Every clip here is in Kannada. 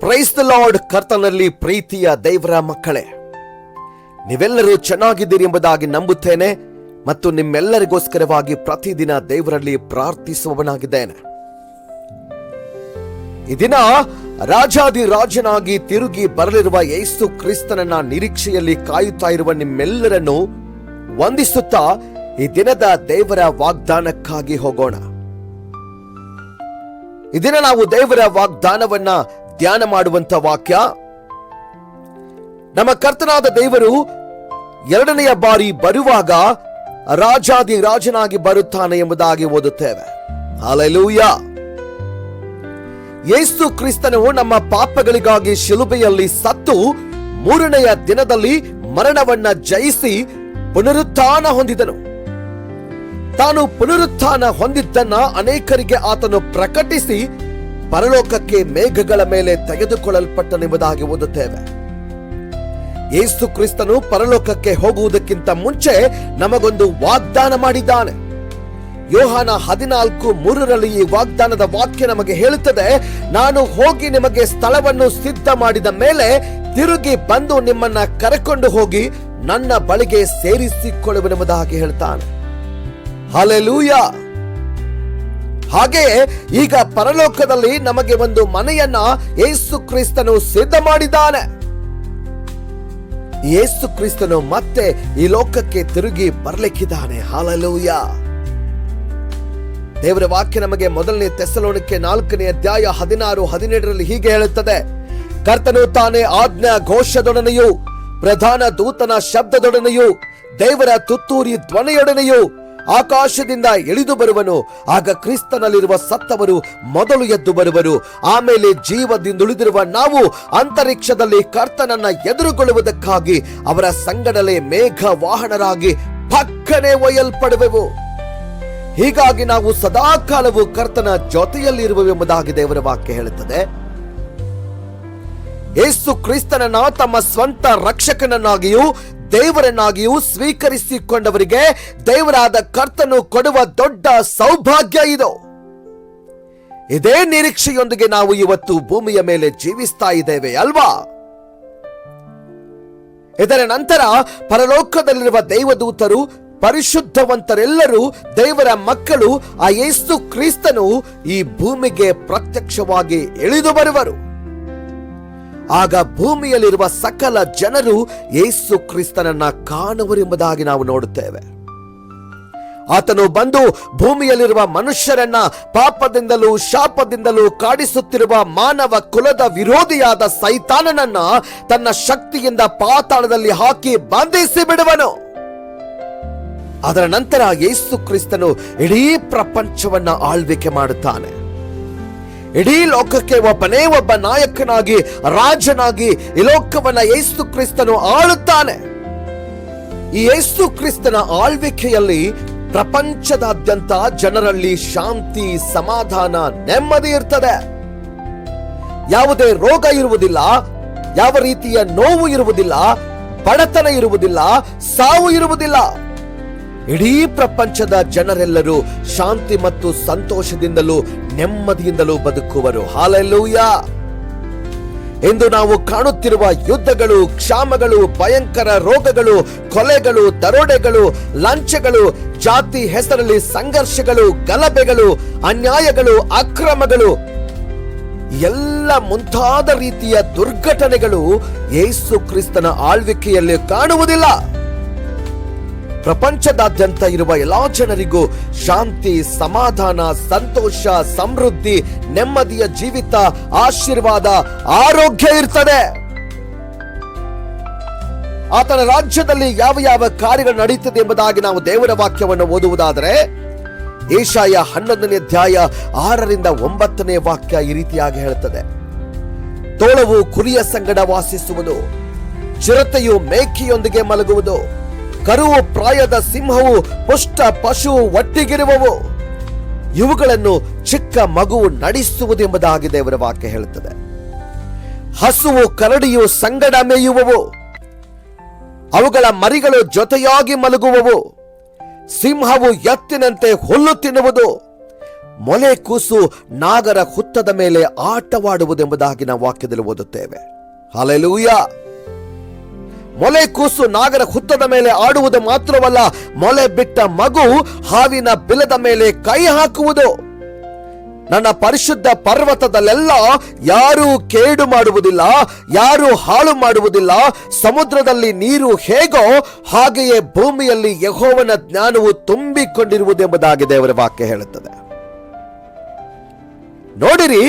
ಪ್ರೈಸ್ ದ ಲಾರ್ಡ್ ಕರ್ತನಲ್ಲಿ ಪ್ರೀತಿಯ ದೇವರ ಮಕ್ಕಳೇ. ನೀವೆಲ್ಲರೂ ಚೆನ್ನಾಗಿದ್ದೀರಿ ಎಂಬುದಾಗಿ ನಂಬುತ್ತೇನೆ ಮತ್ತು ನಿಮ್ಮೆಲ್ಲರಿಗೋಸ್ಕರವಾಗಿ ಪ್ರತಿದಿನ ದೇವರಲ್ಲಿ ಪ್ರಾರ್ಥಿಸುವವನಾಗಿದ್ದೇನೆ. ಈ ದಿನ ರಾಜಾದಿ ರಾಜನಾಗಿ ತಿರುಗಿ ಬರಲಿರುವ ಯೇಸು ಕ್ರಿಸ್ತನನ್ನ ನಿರೀಕ್ಷೆಯಲ್ಲಿ ಕಾಯುತ್ತಾ ಇರುವ ನಿಮ್ಮೆಲ್ಲರನ್ನು ವಂದಿಸುತ್ತಾ ಈ ದಿನದ ದೇವರ ವಾಗ್ದಾನಕ್ಕಾಗಿ ಹೋಗೋಣ. ಈ ದಿನ ನಾವು ದೇವರ ವಾಗ್ದಾನವನ್ನ ಧ್ಯಾನ ಮಾಡುವಂತ ವಾಕ್ಯ. ನಮ್ಮ ಕರ್ತನಾದ ದೇವರು ಎರಡನೆಯ ಬಾರಿ ಬರುವಾಗ ರಾಜಾದಿ ರಾಜನಾಗಿ ಬರುತ್ತಾನೆ ಎಂಬುದಾಗಿ ಓದುತ್ತೇವೆ. ಹಾಲೆಲೂಯ ಯೇಸು ಕ್ರಿಸ್ತನು ನಮ್ಮ ಪಾಪಗಳಿಗಾಗಿ ಶಿಲುಬೆಯಲ್ಲಿ ಸತ್ತು ಮೂರನೆಯ ದಿನದಲ್ಲಿ ಮರಣವನ್ನ ಜಯಿಸಿ ಪುನರುತ್ಥಾನ ಹೊಂದಿದನು. ತಾನು ಪುನರುತ್ಥಾನ ಹೊಂದಿದ್ದನ್ನ ಅನೇಕರಿಗೆ ಆತನು ಪ್ರಕಟಿಸಿ ಪರಲೋಕಕ್ಕೆ ಮೇಘಗಳ ಮೇಲೆ ತೆಗೆದುಕೊಳ್ಳಲ್ಪಟ್ಟನೆಂಬುದಾಗಿ ಓದುತ್ತೇವೆ. ಯೇಸು ಕ್ರಿಸ್ತನು ಪರಲೋಕಕ್ಕೆ ಹೋಗುವುದಕ್ಕಿಂತ ಮುಂಚೆ ನಮಗೊಂದು ವಾಗ್ದಾನ ಮಾಡಿದ್ದಾನೆ. ಯೋಹಾನ ಹದಿನಾಲ್ಕು ಮೂರರಲ್ಲಿ ಈ ವಾಗ್ದಾನದ ವಾಕ್ಯ ನಮಗೆ ಹೇಳುತ್ತದೆ, ನಾನು ಹೋಗಿ ನಿಮಗೆ ಸ್ಥಳವನ್ನು ಸಿದ್ಧ ಮಾಡಿದ ಮೇಲೆ ತಿರುಗಿ ಬಂದು ನಿಮ್ಮನ್ನ ಕರೆಕೊಂಡು ಹೋಗಿ ನನ್ನ ಬಳಿಗೆ ಸೇರಿಸಿಕೊಳ್ಳುವೆನೆಂಬುದಾಗಿ ಹೇಳ್ತಾನೆ. ಹಾಲೆಲೂಯ! ಹಾಗೆಯೇ ಈಗ ಪರಲೋಕದಲ್ಲಿ ನಮಗೆ ಒಂದು ಮನೆಯನ್ನ ಯೇಸು ಕ್ರಿಸ್ತನು ಸಿದ್ಧ ಮಾಡಿದ್ದಾನೆ. ಯೇಸು ಕ್ರಿಸ್ತನು ಮತ್ತೆ ಈ ಲೋಕಕ್ಕೆ ತಿರುಗಿ ಬರ್ಲಿಕ್ಕಿದ್ದಾನೆ. ಹಾಲಲೂಯ. ದೇವರ ವಾಕ್ಯ ನಮಗೆ ಮೊದಲನೇ ತೆಸಲೋಣಕ್ಕೆ ನಾಲ್ಕನೇ ಅಧ್ಯಾಯ ಹದಿನಾರು, ಹದಿನೇಳರಲ್ಲಿ ಹೀಗೆ ಹೇಳುತ್ತದೆ. ಕರ್ತನು ತಾನೇ ಆಜ್ಞಾ ಘೋಷದೊಡನೆಯೂ, ಪ್ರಧಾನ ದೂತನ ಶಬ್ದದೊಡನೆಯೂ, ದೇವರ ತುತ್ತೂರಿ ಧ್ವನಿಯೊಡನೆಯೂ ಆಕಾಶದಿಂದ ಇಳಿದು ಬರುವನು, ಆಗ ಕ್ರಿಸ್ತನಲ್ಲಿರುವ ಸತ್ತವರು ಮೊದಲು ಎದ್ದು ಬರುವರು. ಆಮೇಲೆ ಜೀವದಿಂದುಳಿದಿರುವ ನಾವು ಅಂತರಿಕ್ಷದಲ್ಲಿ ಕರ್ತನನ್ನ ಎದುರುಗೊಳ್ಳುವುದಕ್ಕಾಗಿ ಅವರ ಸಂಗಡಲೆ ಮೇಘ ವಾಹನರಾಗಿ ಪಕ್ಕನೆ ಒಯ್ಯಲ್ಪಡುವೆವು. ಹೀಗಾಗಿ ನಾವು ಸದಾಕಾಲವು ಕರ್ತನ ಜೊತೆಯಲ್ಲಿರುವವೆಂಬುದಾಗಿ ದೇವರ ವಾಕ್ಯ ಹೇಳುತ್ತದೆ. ಯೇಸು ಕ್ರಿಸ್ತನನ್ನ ತಮ್ಮ ಸ್ವಂತ ರಕ್ಷಕನನ್ನಾಗಿಯೂ ದೇವರನ್ನಾಗಿಯೂ ಸ್ವೀಕರಿಸಿಕೊಂಡವರಿಗೆ ದೇವರಾದ ಕರ್ತನು ಕೊಡುವ ದೊಡ್ಡ ಸೌಭಾಗ್ಯ ಇದು. ಇದೇ ನಿರೀಕ್ಷೆಯೊಂದಿಗೆ ನಾವು ಇವತ್ತು ಭೂಮಿಯ ಮೇಲೆ ಜೀವಿಸ್ತಾ ಇದ್ದೇವೆ ಅಲ್ವಾ? ಇದರ ನಂತರ ಪರಲೋಕದಲ್ಲಿರುವ ದೇವದೂತರು, ಪರಿಶುದ್ಧವಂತರೆಲ್ಲರೂ, ದೇವರ ಮಕ್ಕಳು, ಆ ಯೇಸು ಕ್ರಿಸ್ತನು ಈ ಭೂಮಿಗೆ ಪ್ರತ್ಯಕ್ಷವಾಗಿ ಇಳಿದು ಬರುವರು. ಆಗ ಭೂಮಿಯಲ್ಲಿರುವ ಸಕಲ ಜನರು ಯೇಸು ಕ್ರಿಸ್ತನನ್ನ ಕಾಣುವರೆಂಬುದಾಗಿ ನಾವು ನೋಡುತ್ತೇವೆ. ಆತನು ಬಂದು ಭೂಮಿಯಲ್ಲಿರುವ ಮನುಷ್ಯರನ್ನ ಪಾಪದಿಂದಲೂ ಶಾಪದಿಂದಲೂ ಕಾಡಿಸುತ್ತಿರುವ ಮಾನವ ಕುಲದ ವಿರೋಧಿಯಾದ ಸೈತಾನನನ್ನ ತನ್ನ ಶಕ್ತಿಯಿಂದ ಪಾತಾಳದಲ್ಲಿ ಹಾಕಿ ಬಂಧಿಸಿ ಬಿಡುವನು. ಅದರ ನಂತರ ಯೇಸು ಕ್ರಿಸ್ತನು ಇಡೀ ಪ್ರಪಂಚವನ್ನ ಆಳ್ವಿಕೆ ಮಾಡುತ್ತಾನೆ. ಇಡೀ ಲೋಕಕ್ಕೆ ಒಬ್ಬನೇ ಒಬ್ಬ ನಾಯಕನಾಗಿ, ರಾಜನಾಗಿ ಈ ಲೋಕವನ್ನ ಯೇಸು ಕ್ರಿಸ್ತನು ಆಳುತ್ತಾನೆ. ಈ ಯೇಸು ಕ್ರಿಸ್ತನ ಆಳ್ವಿಕೆಯಲ್ಲಿ ಪ್ರಪಂಚದಾದ್ಯಂತ ಜನರಲ್ಲಿ ಶಾಂತಿ, ಸಮಾಧಾನ, ನೆಮ್ಮದಿ ಇರ್ತದೆ. ಯಾವುದೇ ರೋಗ ಇರುವುದಿಲ್ಲ, ಯಾವ ರೀತಿಯ ನೋವು ಇರುವುದಿಲ್ಲ, ಬಡತನ ಇರುವುದಿಲ್ಲ, ಸಾವು ಇರುವುದಿಲ್ಲ. ಇಡೀ ಪ್ರಪಂಚದ ಜನರೆಲ್ಲರೂ ಶಾಂತಿ ಮತ್ತು ಸಂತೋಷದಿಂದಲೂ ನೆಮ್ಮದಿಯಿಂದಲೂ ಬದುಕುವರು. ಹಾಲೆಲ್ಲೂಯ ಎಂದು ನಾವು ಕಾಣುತ್ತಿರುವ ಯುದ್ಧಗಳು, ಕ್ಷಾಮಗಳು, ಭಯಂಕರ ರೋಗಗಳು, ಕೊಲೆಗಳು, ದರೋಡೆಗಳು, ಲಂಚಗಳು, ಜಾತಿ ಹೆಸರಲ್ಲಿ ಸಂಘರ್ಷಗಳು, ಗಲಭೆಗಳು, ಅನ್ಯಾಯಗಳು, ಅಕ್ರಮಗಳು, ಎಲ್ಲ ಮುಂತಾದ ರೀತಿಯ ದುರ್ಘಟನೆಗಳು ಯೇಸು ಕ್ರಿಸ್ತನ ಆಳ್ವಿಕೆಯಲ್ಲಿ ಕಾಣುವುದಿಲ್ಲ. ಪ್ರಪಂಚದಾದ್ಯಂತ ಇರುವ ಎಲ್ಲಾ ಜನರಿಗೂ ಶಾಂತಿ, ಸಮಾಧಾನ, ಸಂತೋಷ, ಸಮೃದ್ಧಿ, ನೆಮ್ಮದಿಯ ಜೀವಿತ, ಆಶೀರ್ವಾದ, ಆರೋಗ್ಯ ಇರ್ತದೆ. ಆತನ ರಾಜ್ಯದಲ್ಲಿ ಯಾವ ಯಾವ ಕಾರ್ಯಗಳು ನಡೆಯುತ್ತದೆ ಎಂಬುದಾಗಿ ನಾವು ದೇವರ ವಾಕ್ಯವನ್ನು ಓದುವುದಾದರೆ, ಏಷಾಯ ಹನ್ನೊಂದನೇ ಅಧ್ಯಾಯ ಆರರಿಂದ ಒಂಬತ್ತನೇ ವಾಕ್ಯ ಈ ರೀತಿಯಾಗಿ ಹೇಳುತ್ತದೆ. ತೋಳವು ಕುರಿಯ ಸಂಗಡ ವಾಸಿಸುವುದು, ಚಿರತೆಯು ಮೇಕೆಯೊಂದಿಗೆ ಮಲಗುವುದು ಕರುವು ಪ್ರಾಯದ ಸಿಂಹವು ಪುಷ್ಟ ಪಶು ಒಟ್ಟಿಗಿರುವವು. ಇವುಗಳನ್ನು ಚಿಕ್ಕ ಮಗುವು ನಡೆಸುವುದೆಂಬುದಾಗಿ ದೇವರ ವಾಕ್ಯ ಹೇಳುತ್ತದೆ. ಹಸುವು ಕರಡಿಯು ಸಂಗಡ ಮೇಯುವವು. ಅವುಗಳ ಮರಿಗಳು ಜೊತೆಯಾಗಿ ಮಲಗುವವು. ಸಿಂಹವು ಎತ್ತಿನಂತೆ ಹುಲ್ಲು ತಿನ್ನುವುದು. ಮೊಲೆ ಕೂಸು ನಾಗರ ಹುತ್ತದ ಮೇಲೆ ಆಟವಾಡುವುದೆಂಬುದಾಗಿ ನಾವು ವಾಕ್ಯದಲ್ಲಿ ಓದುತ್ತೇವೆ. ಹಾಲೆಲೂಯ! ಮೊಲೆ ಕೂಸು ನಾಗರ ಹುತ್ತದ ಮೇಲೆ ಆಡುವುದು ಮಾತ್ರವಲ್ಲ, ಮೊಲೆ ಬಿಟ್ಟ ಮಗು ಹಾವಿನ ಬಿಲದ ಮೇಲೆ ಕೈ ಹಾಕುವುದು. ನನ್ನ ಪರಿಶುದ್ಧ ಪರ್ವತದಲ್ಲೆಲ್ಲ ಯಾರೂ ಕೇಡು ಮಾಡುವುದಿಲ್ಲ, ಯಾರೂ ಹಾಳು ಮಾಡುವುದಿಲ್ಲ. ಸಮುದ್ರದಲ್ಲಿ ನೀರು ಹೇಗೋ ಹಾಗೆಯೇ ಭೂಮಿಯಲ್ಲಿ ಯಹೋವನ ಜ್ಞಾನವು ತುಂಬಿಕೊಂಡಿರುವುದೆಂಬುದಾಗಿ ದೇವರ ವಾಕ್ಯ ಹೇಳುತ್ತದೆ. ನೋಡಿರಿ,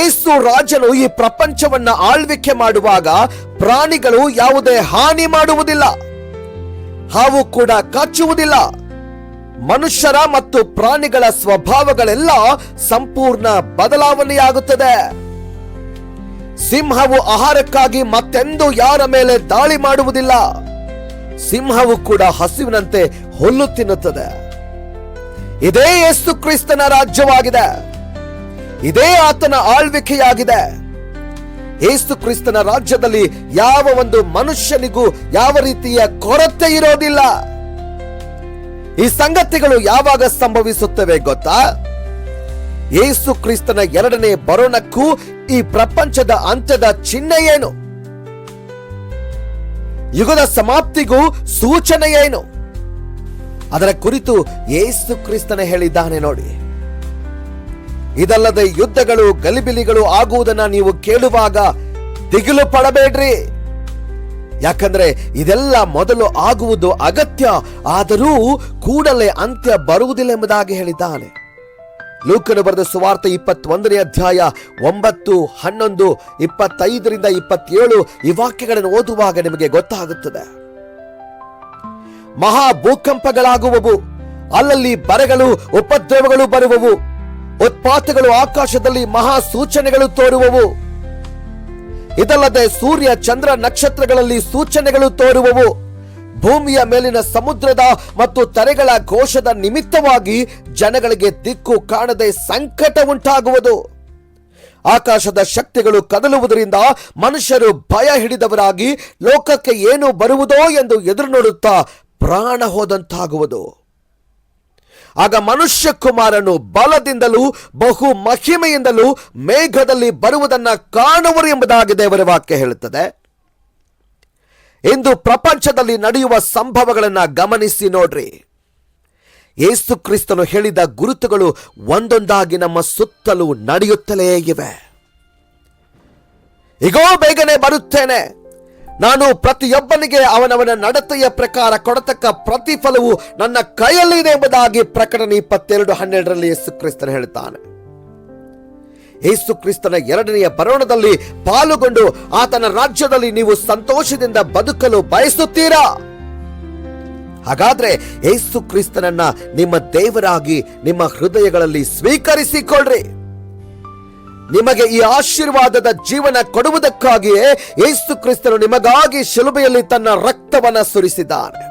ಏಸು ರಾಜನು ಈ ಪ್ರಪಂಚವನ್ನ ಆಳ್ವಿಕೆ ಮಾಡುವಾಗ ಪ್ರಾಣಿಗಳು ಯಾವುದೇ ಹಾನಿ ಮಾಡುವುದಿಲ್ಲ. ಹಾವು ಕೂಡ ಕಚ್ಚುವುದಿಲ್ಲ ಮನುಷ್ಯರ ಮತ್ತು ಪ್ರಾಣಿಗಳ ಸ್ವಭಾವಗಳೆಲ್ಲ ಸಂಪೂರ್ಣ ಬದಲಾವಣೆಯಾಗುತ್ತದೆ. ಸಿಂಹವು ಆಹಾರಕ್ಕಾಗಿ ಮತ್ತೆಂದು ಯಾರ ಮೇಲೆ ದಾಳಿ ಮಾಡುವುದಿಲ್ಲ. ಸಿಂಹವು ಕೂಡ ಹಸಿವಿನಂತೆ ಹುಲ್ಲು ತಿನ್ನುತ್ತದೆ. ಇದೇ ಯೇಸು ಕ್ರಿಸ್ತನ ರಾಜ್ಯವಾಗಿದೆ. ಇದೇ ಆತನ ಆಳ್ವಿಕೆಯಾಗಿದೆ. ಏಸು ಕ್ರಿಸ್ತನ ರಾಜ್ಯದಲ್ಲಿ ಯಾವ ಒಂದು ಮನುಷ್ಯನಿಗೂ ಯಾವ ರೀತಿಯ ಕೊರತೆ ಇರೋದಿಲ್ಲ. ಈ ಸಂಗತಿಗಳು ಯಾವಾಗ ಸಂಭವಿಸುತ್ತವೆ ಗೊತ್ತಾ? ಏಸು ಕ್ರಿಸ್ತನ ಎರಡನೇ ಬರೋಣಕ್ಕೂ ಈ ಪ್ರಪಂಚದ ಅಂತ್ಯದ ಚಿಹ್ನೆ ಏನು? ಯುಗದ ಸಮಾಪ್ತಿಗೂ ಸೂಚನೆ ಏನು? ಅದರ ಕುರಿತು ಏಸು ಕ್ರಿಸ್ತನ ಹೇಳಿದ್ದಾನೆ ನೋಡಿ. ಇದಲ್ಲದೆ ಯುದ್ಧಗಳು, ಗಲಿಬಿಲಿಗಳು ಆಗುವುದನ್ನ ನೀವು ಕೇಳುವಾಗ ದಿಗಿಲು ಪಡಬೇಡ್ರಿ. ಯಾಕಂದ್ರೆ ಇದೆಲ್ಲ ಮೊದಲು ಆಗುವುದು ಅಗತ್ಯ, ಆದರೂ ಕೂಡಲೇ ಅಂತ್ಯ ಬರುವುದಿಲ್ಲ ಎಂಬುದಾಗಿ ಹೇಳಿದ್ದಾನೆ. ಲೂಕನು ಬರೆದ ಸುವಾರ್ತೆ ಇಪ್ಪತ್ತೊಂದನೇ ಅಧ್ಯಾಯ ಒಂಬತ್ತು, ಹನ್ನೊಂದು, ಇಪ್ಪತ್ತೈದರಿಂದ ಇಪ್ಪತ್ತೇಳು ಈ ವಾಕ್ಯಗಳನ್ನು ಓದುವಾಗ ನಿಮಗೆ ಗೊತ್ತಾಗುತ್ತದೆ. ಮಹಾ ಭೂಕಂಪಗಳಾಗುವವು, ಅಲ್ಲಲ್ಲಿ ಬರಗಳು, ಉಪದ್ರವಗಳು ಬರುವವು. ಉತ್ಪಾತಗಳು ಆಕಾಶದಲ್ಲಿ ಮಹಾ ಸೂಚನೆಗಳು ತೋರುವವು. ಇದಲ್ಲದೆ ಸೂರ್ಯ ಚಂದ್ರ ನಕ್ಷತ್ರಗಳಲ್ಲಿ ಸೂಚನೆಗಳು ತೋರುವವು. ಭೂಮಿಯ ಮೇಲಿನ ಸಮುದ್ರದ ಮತ್ತು ತರೆಗಳ ಘೋಷದ ನಿಮಿತ್ತವಾಗಿ ಜನಗಳಿಗೆ ದಿಕ್ಕು ಕಾಣದೆ ಸಂಕಟ ಉಂಟಾಗುವುದು. ಆಕಾಶದ ಶಕ್ತಿಗಳು ಕದಲುವುದರಿಂದ ಮನುಷ್ಯರು ಭಯ ಹಿಡಿದವರಾಗಿ ಲೋಕಕ್ಕೆ ಏನು ಬರುವುದೋ ಎಂದು ಎದುರು ನೋಡುತ್ತಾ ಪ್ರಾಣ ಹೋದಂತಾಗುವುದು. ಆಗ ಮನುಷ್ಯ ಕುಮಾರನು ಬಲದಿಂದಲೂ ಬಹು ಮಹಿಮೆಯಿಂದಲೂ ಮೇಘದಲ್ಲಿ ಬರುವುದನ್ನು ಕಾಣುವರು ಎಂಬುದಾಗಿ ದೇವರ ವಾಕ್ಯ ಹೇಳುತ್ತದೆ. ಇಂದು ಪ್ರಪಂಚದಲ್ಲಿ ನಡೆಯುವ ಸಂಭವಗಳನ್ನು ಗಮನಿಸಿ ನೋಡ್ರಿ. ಏಸು ಕ್ರಿಸ್ತನು ಹೇಳಿದ ಗುರುತುಗಳು ಒಂದೊಂದಾಗಿ ನಮ್ಮ ಸುತ್ತಲೂ ನಡೆಯುತ್ತಲೇ ಇವೆ. ಈಗೋ ಬೇಗನೆ ಬರುತ್ತೇನೆ. ನಾನು ಪ್ರತಿಯೊಬ್ಬನಿಗೆ ಅವನವನ ನಡತೆಯ ಪ್ರಕಾರ ಕೊಡತಕ್ಕ ಪ್ರತಿಫಲವು ನನ್ನ ಕೈಯಲ್ಲಿದೆ ಎಂಬುದಾಗಿ ಪ್ರಕಟಣೆ ಇಪ್ಪತ್ತೆರಡು ಹನ್ನೆರಡರಲ್ಲಿ ಯೇಸು ಕ್ರಿಸ್ತನ ಹೇಳುತ್ತಾನೆ. ಯೇಸು ಕ್ರಿಸ್ತನ ಎರಡನೆಯ ಬರೋಣದಲ್ಲಿ ಪಾಲುಗೊಂಡು ಆತನ ರಾಜ್ಯದಲ್ಲಿ ನೀವು ಸಂತೋಷದಿಂದ ಬದುಕಲು ಬಯಸುತ್ತೀರಾ? ಹಾಗಾದ್ರೆ ಯೇಸು ಕ್ರಿಸ್ತನನ್ನ ನಿಮ್ಮ ದೇವರಾಗಿ ನಿಮ್ಮ ಹೃದಯಗಳಲ್ಲಿ ಸ್ವೀಕರಿಸಿಕೊಳ್ಳ್ರಿ. ನಿಮಗೆ ಈ ಆಶೀರ್ವಾದದ ಜೀವನ ಕೊಡುವುದಕ್ಕಾಗಿಯೇ ಯೇಸು ಕ್ರಿಸ್ತನು ನಿಮಗಾಗಿ ಶಿಲುಬೆಯಲ್ಲಿ ತನ್ನ ರಕ್ತವನ್ನು ಸುರಿಸಿದ್ದಾನೆ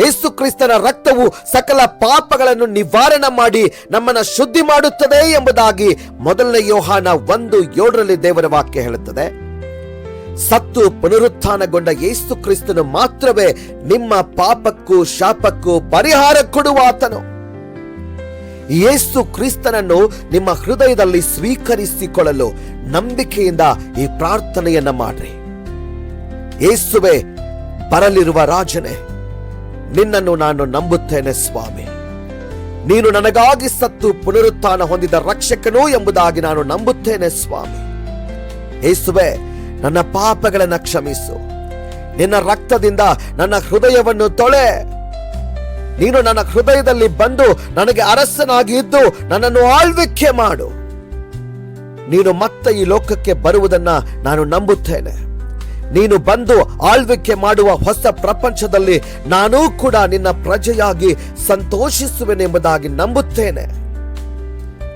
ಯೇಸು ಕ್ರಿಸ್ತನ ರಕ್ತವು ಸಕಲ ಪಾಪಗಳನ್ನು ನಿವಾರಣೆ ಮಾಡಿ ನಮ್ಮನ್ನು ಶುದ್ಧಿ ಮಾಡುತ್ತದೆ ಎಂಬುದಾಗಿ ಮೊದಲನೇ ಯೋಹಾನ ಒಂದು ಏಳರಲ್ಲಿ ದೇವರ ವಾಕ್ಯ ಹೇಳುತ್ತದೆ. ಸತ್ತು ಪುನರುತ್ಥಾನಗೊಂಡ ಯೇಸು ಕ್ರಿಸ್ತನು ಮಾತ್ರವೇ ನಿಮ್ಮ ಪಾಪಕ್ಕೂ ಶಾಪಕ್ಕೂ ಪರಿಹಾರ ಕೊಡುವ ಆತನು ಯೇಸು ಕ್ರಿಸ್ತನನ್ನು ನಿಮ್ಮ ಹೃದಯದಲ್ಲಿ ಸ್ವೀಕರಿಸಿಕೊಳ್ಳಲು ನಂಬಿಕೆಯಿಂದ ಈ ಪ್ರಾರ್ಥನೆಯನ್ನ ಮಾಡ್ರಿ. ಯೇಸುವೆ ಬರಲಿರುವ ರಾಜನೇ, ನಿನ್ನನ್ನು ನಾನು ನಂಬುತ್ತೇನೆ ಸ್ವಾಮಿ. ನೀನು ನನಗಾಗಿ ಸತ್ತು ಪುನರುತ್ಥಾನ ಹೊಂದಿದ ರಕ್ಷಕನು ಎಂಬುದಾಗಿ ನಾನು ನಂಬುತ್ತೇನೆ ಸ್ವಾಮಿ. ಯೇಸುವೆ ನನ್ನ ಪಾಪಗಳನ್ನ ಕ್ಷಮಿಸು. ನಿನ್ನ ರಕ್ತದಿಂದ ನನ್ನ ಹೃದಯವನ್ನು ತೊಳೆ. ನೀನು ನನ್ನ ಹೃದಯದಲ್ಲಿ ಬಂದು ನನಗೆ ಅರಸನಾಗಿ ಇದ್ದು ನನ್ನನ್ನು ಆಳ್ವಿಕೆ ಮಾಡು. ನೀನು ಮತ್ತೆ ಈ ಲೋಕಕ್ಕೆ ಬರುವುದನ್ನ ನಾನು ನಂಬುತ್ತೇನೆ. ನೀನು ಬಂದು ಆಳ್ವಿಕೆ ಮಾಡುವ ಹೊಸ ಪ್ರಪಂಚದಲ್ಲಿ ನಾನೂ ಕೂಡ ನಿನ್ನ ಪ್ರಜೆಯಾಗಿ ಸಂತೋಷಿಸುವೆನೆಂಬುದಾಗಿ ನಂಬುತ್ತೇನೆ.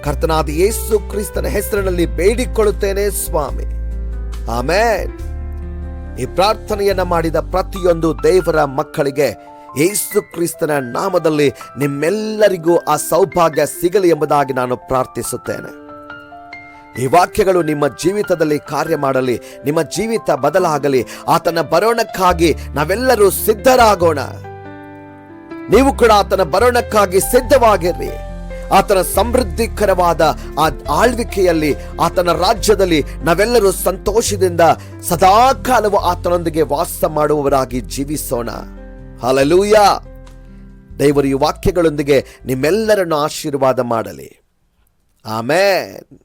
ಕರ್ತನಾದ ಯೇಸು ಕ್ರಿಸ್ತನ ಹೆಸರಿನಲ್ಲಿ ಬೇಡಿಕೊಳ್ಳುತ್ತೇನೆ ಸ್ವಾಮಿ. ಆಮೇನ್. ಈ ಪ್ರಾರ್ಥನೆಯನ್ನ ಮಾಡಿದ ಪ್ರತಿಯೊಂದು ದೇವರ ಮಕ್ಕಳಿಗೆ ಯೇಸು ಕ್ರಿಸ್ತನ ನಾಮದಲ್ಲಿ ನಿಮ್ಮೆಲ್ಲರಿಗೂ ಆ ಸೌಭಾಗ್ಯ ಸಿಗಲಿ ಎಂಬುದಾಗಿ ನಾನು ಪ್ರಾರ್ಥಿಸುತ್ತೇನೆ. ಈ ವಾಕ್ಯಗಳು ನಿಮ್ಮ ಜೀವಿತದಲ್ಲಿ ಕಾರ್ಯ ಮಾಡಲಿ, ನಿಮ್ಮ ಜೀವಿತ ಬದಲಾಗಲಿ, ಆತನ ಬರೋಣಕ್ಕಾಗಿ ನಾವೆಲ್ಲರೂ ಸಿದ್ಧರಾಗೋಣ. ನೀವು ಕೂಡ ಆತನ ಬರೋಣಕ್ಕಾಗಿ ಸಿದ್ಧವಾಗಿರ್ರಿ ಆತನ ಸಮೃದ್ಧಿಕರವಾದ ಆ ಆಳ್ವಿಕೆಯಲ್ಲಿ, ಆತನ ರಾಜ್ಯದಲ್ಲಿ ನಾವೆಲ್ಲರೂ ಸಂತೋಷದಿಂದ ಸದಾಕಾಲವು ಆತನೊಂದಿಗೆ ವಾಸ ಮಾಡುವವರಾಗಿ ಜೀವಿಸೋಣ. ಹಲಲೂಯ ದೇವರು ಈ ವಾಕ್ಯಗಳೊಂದಿಗೆ ನಿಮ್ಮೆಲ್ಲರನ್ನು ಆಶೀರ್ವಾದ ಮಾಡಲಿ. ಆಮೇನ್.